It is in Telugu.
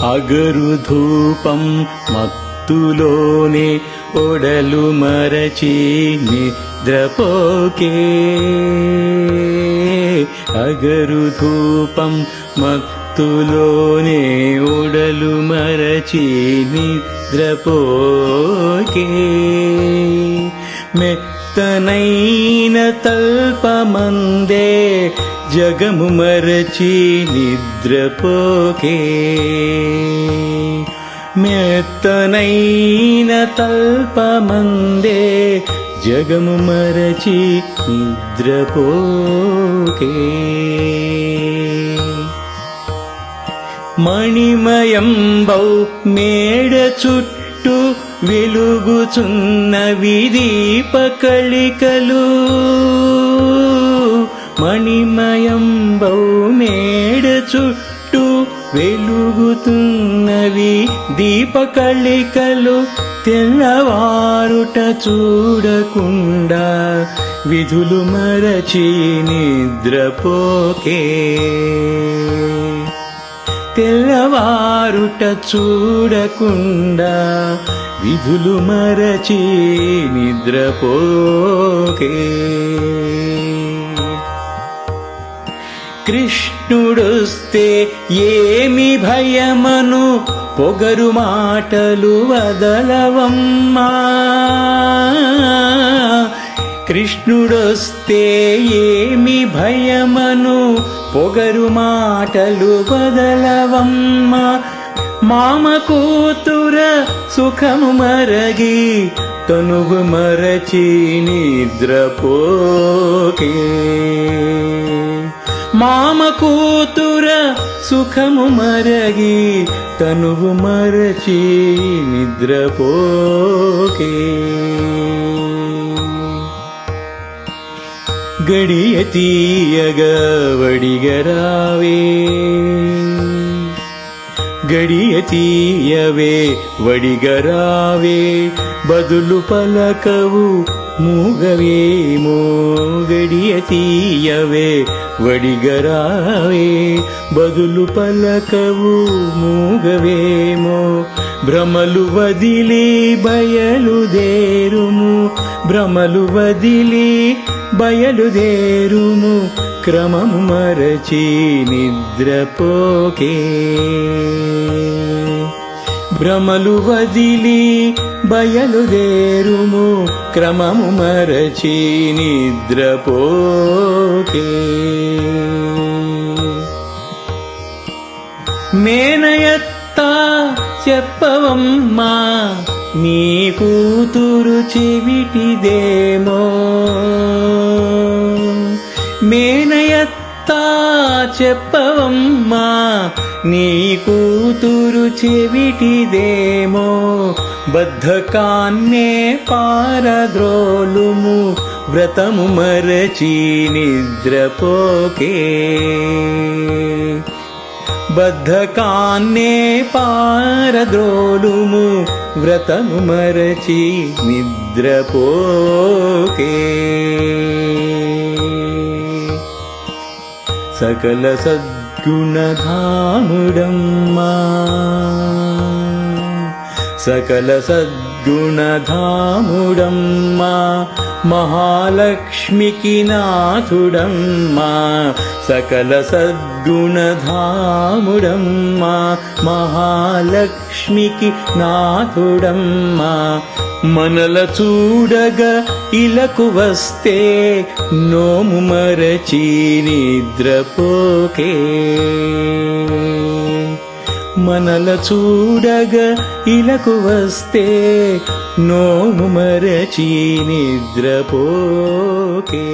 అగరు ధూపం మత్తులోనే ఒడలు మరచి నిద్రపోకే. అగరు ధూపం మత్తులోనే ఒడలు మరచి నిద్రపోకే. మెత్తనైన తల్పమందే జగము మరచి నిద్రపోకే. మెత్తనైన తల్పమందే జగము మరచి నిద్రపోకే. మణిమయంబౌ మేడ చుట్టూ వెలుగుచున్నవి దీపకళికలు మణిమయంబౌ మేడ చుట్టూ వెలుగుతున్నవి దీపకళికలు తెల్లవారుట చూడకుండా విధులు మరచి నిద్రపోకే. తెల్లవారుట చూడకుండా విధులు మరచి నిద్రపోకే. కృష్ణుడొస్తే ఏమి భయమను? పొగరు మాటలు వదలవమ్మా. కృష్ణుడొస్తే ఏమి భయమను? పొగరు మాటలు వదలవమ్మా. మామ కూతుర సుఖము మరగి తనువు మరచి నిద్రపోకే. సుఖము మరగి తనువు మరచి నిద్రపోకే గడియ తీయగ వడిగరావే గడియ తీయవే వడిగరావే బదులు పలకవు మూగవేమో గడియ తీయవే వడిగరావే బదులు పలకవు మూగవేమో భ్రమలు వదిలి బయలుదేరుము భ్రమలు వదిలి బయలుదేరుము క్రమము మరచి నిద్రపోకే భ్రమలు వదిలి బయలుదేరుము క్రమము మరచి నిద్రపోకే. మేనయత్త చెప్పవమ్మా నీ కూతురు చెవిటిదేమో. మేనయత్త చెప్పవమ్మా నీ కూతురు చెవిటిదేమో బద్ధకాన్నే పారద్రోలుము వ్రతము మరచి నిద్రపోకే. బద్ధకాన్నే పారద్రోలుము వ్రతము మరచి నిద్రపోకే. सकलसद्गुणधामुडम्मा सकलसद् గుణధాముడమ్మా మహాలక్ష్మికి నాథుడమ్మా సకల సద్గుణధాముడమ్మా మహాలక్ష్మికి నాథుడమ్మా మనల చూడగా ఇలకు వస్తే నోము మరచి నిద్రపోకే మనల చూడగా ఇలకు వస్తే నోము మరచి నిద్రపోకే.